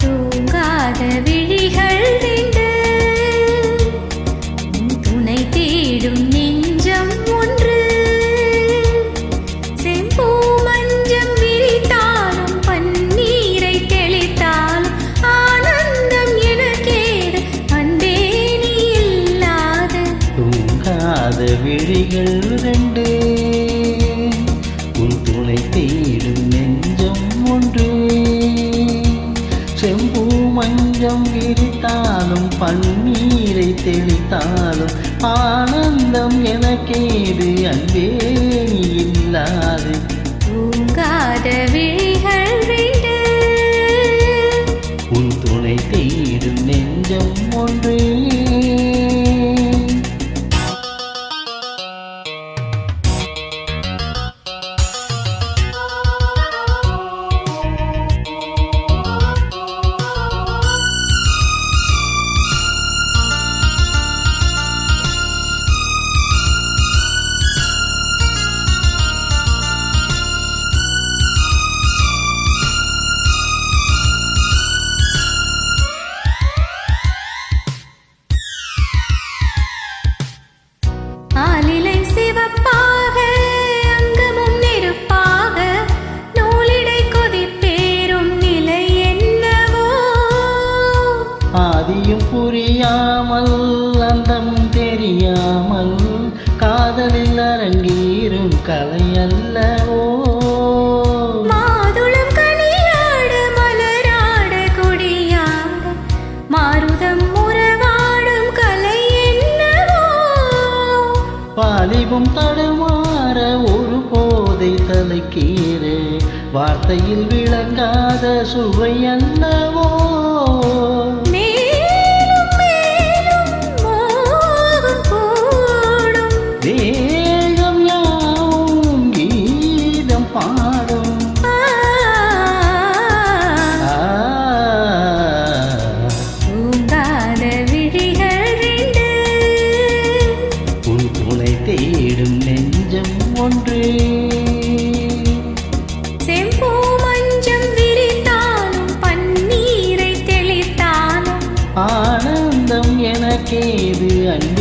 தூங்காத விழிகள் விழிகள் ரெண்டு உன் துணை தேடும் நெஞ்சம் ஒன்று. செம்பூ மஞ்சம் விரித்தாலும் பன்னீரை தெளித்தாலும் ஆனந்தம் எனக்கேது அன்பே இல்லாது. தூங்காத விழிகள் ரெண்டு உன் துணை தேடும் நெஞ்சம் ஒன்று. ஆதியும் புரியாமல் அந்தம் தெரியாமல் காதலில் அரங்கேறும் கலை அல்லவோ மாதுளம் கனியாட மலராட கொடியாட மாருதம் உறவாடும் கலை என்னவோ. வாலிபம் தடுமாற ஒரு போதை தலைக்கீற வார்த்தையில் விளங்காத சுவை அல்லவோ. தெளித்தாலும் ஆனந்தம் எனக்கேது அன்பே நீ இல்லாது